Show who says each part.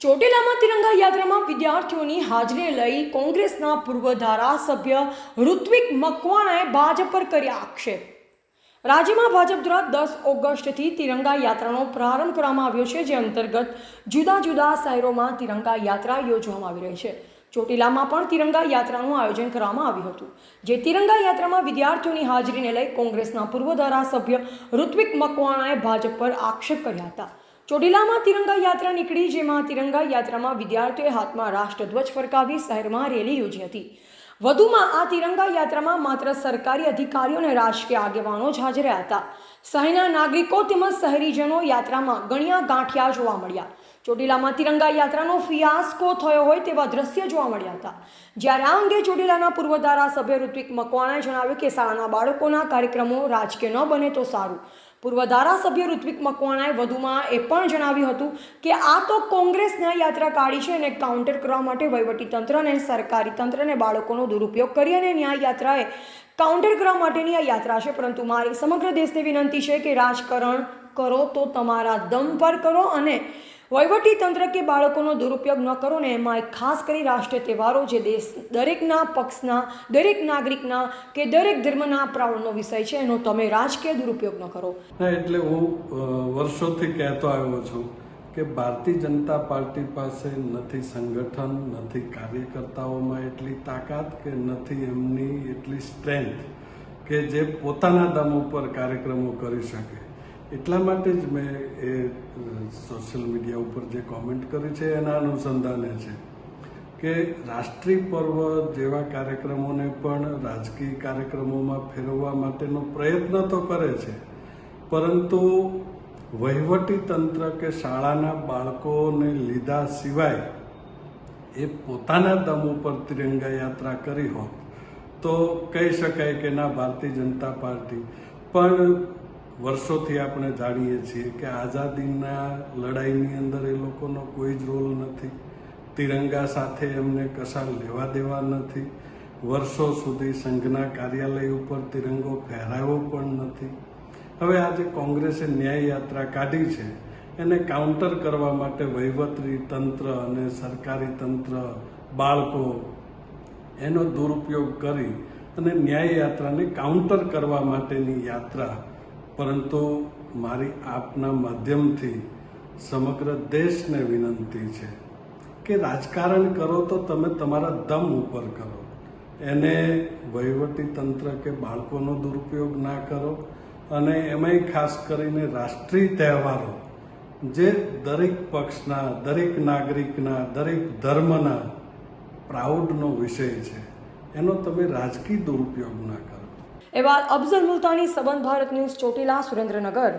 Speaker 1: ચોટીલામાં તિરંગા યાત્રામાં વિદ્યાર્થીઓની હાજરી લઈ કોંગ્રેસના પૂર્વ ધારાસભ્ય ઋત્વિક મકવાણાએ ભાજપ પર કર્યા આક્ષેપ. રાજ્યમાં ભાજપ દ્વારા દસ ઓગસ્ટથી તિરંગા યાત્રાનો પ્રારંભ કરવામાં આવ્યો છે, જે અંતર્ગત જુદા જુદા શહેરોમાં તિરંગા યાત્રા યોજવામાં આવી રહી છે. ચોટીલામાં પણ તિરંગા યાત્રાનું આયોજન કરવામાં આવ્યું હતું, જે તિરંગા યાત્રામાં વિદ્યાર્થીઓની હાજરીને લઈ કોંગ્રેસના પૂર્વ ધારાસભ્ય ઋત્વિક મકવાણાએ ભાજપ પર આક્ષેપ કર્યા હતા. ચોટીલામાં તિરંગા યાત્રા નીકળી, જેમાં તિરંગા યાત્રામાં વિદ્યાર્થીઓએ હાથમાં રાષ્ટ્રધ્વજ ફરકાવી શહેરમાં રેલી યોજી હતી. વધુમાં આ તિરંગા યાત્રામાં માત્ર સરકારી અધિકારીઓ અને રાજકીય આગેવાનો જ હાજર હતા. શહેરના નાગરિકો તેમજ શહેરીજનો યાત્રામાં ગણ્યા ગાંઠિયા જોવા મળ્યા. ચોટીલામાં તિરંગા યાત્રાનો ફિયાસ્કો થયો હોય તેવા દ્રશ્ય જોવા મળ્યા હતા. જ્યારે આ અંગે ચોટીલાના પૂર્વ ધારાસભ્ય ઋત્વિક મકવાણાએ જણાવ્યું કે શાળાના બાળકોના કાર્યક્રમો રાજકીય ન બને તો સારું. પૂર્વ ધારાસભ્ય ઋત્વિક મકવાણાએ વધુમાં એ પણ જણાવ્યું હતું કે આ તો કોંગ્રેસના યાત્રા કાઢી છે અને કાઉન્ટર કરવા માટે વહીવટી તંત્ર અને સરકારી તંત્રને, બાળકોનો દુરુપયોગ કરી અને ન્યાય યાત્રાએ કાઉન્ટર કરવા માટેની આ યાત્રા છે. પરંતુ મારી સમગ્ર દેશને વિનંતી છે કે રાજકારણ કરો તો તમારા દમ પર કરો અને વહીવટી તંત્ર કે બાળકોનો દુરુપયોગ ન કરો ને એમાં ખાસ કરી રાષ્ટ્રીય તહેવારો જે દેશ દરેકના પક્ષના, દરેક નાગરિકના કે દરેક ધર્મના પ્રાણનો વિષય છે, એનો તમે રાજકીય દુરુપયોગ ન કરો.
Speaker 2: એટલે હું વર્ષોથી કહેતો આવ્યો છું કે ભારતીય જનતા પાર્ટી પાસે નથી સંગઠન, નથી કાર્યકર્તાઓમાં એટલી તાકાત કે નથી એમની એટલી સ્ટ્રેન્થ કે જે પોતાના દમ ઉપર કાર્યક્રમો કરી શકે. એટલા માટે જ મેં એ સોશિયલ મીડિયા ઉપર જે કોમેન્ટ કરી છે, એના અનુસંધાને છે કે રાષ્ટ્રીય પર્વ જેવા કાર્યક્રમોને પણ રાજકીય કાર્યક્રમોમાં ફેરવવા માટેનો પ્રયત્ન તો કરે છે, પરંતુ વહીવટી તંત્ર કે શાળાના બાળકોને લીધા સિવાય એ પોતાના દમ ઉપર તિરંગા યાત્રા કરી હોત તો કહી શકાય કે ના, ભારતીય જનતા પાર્ટી. પણ વર્ષોથી આપણે જાણીએ છીએ કે આઝાદીના લડાઈની અંદર એ લોકોનો કોઈ જ રોલ નથી. તિરંગા સાથે એમને કશા લેવા દેવા નથી. વર્ષો સુધી સંઘના કાર્યાલય ઉપર તિરંગો ફહેરાયો પણ નથી. હવે આજે કોંગ્રેસે ન્યાય યાત્રા કાઢી છે, એને કાઉન્ટર કરવા માટે વહીવટી તંત્ર અને સરકારી તંત્ર, બાળકો એનો દુરુપયોગ કરી અને ન્યાય યાત્રાને કાઉન્ટર કરવા માટેની યાત્રા પરંતુ મારી આપના માધ્યમથી સમગ્ર દેશને વિનંતી છે કે રાજકારણ કરો તો તમે તમારા દમ ઉપર કરો. એને વહીવટી તંત્ર કે બાળકોનો દુરુપયોગ ના કરો અને એમાંય ખાસ કરીને રાષ્ટ્રીય તહેવારો જે દરેક પક્ષના, દરેક નાગરિકના, દરેક ધર્મના પ્રાઉડનો વિષય છે, એનો તમે રાજકીય દુરુપયોગ ના કરો.
Speaker 1: એવા અફઝલ મુલતાની સંબંધ ભારત ન્યૂઝ ચોટીલા સુરેન્દ્રનગર.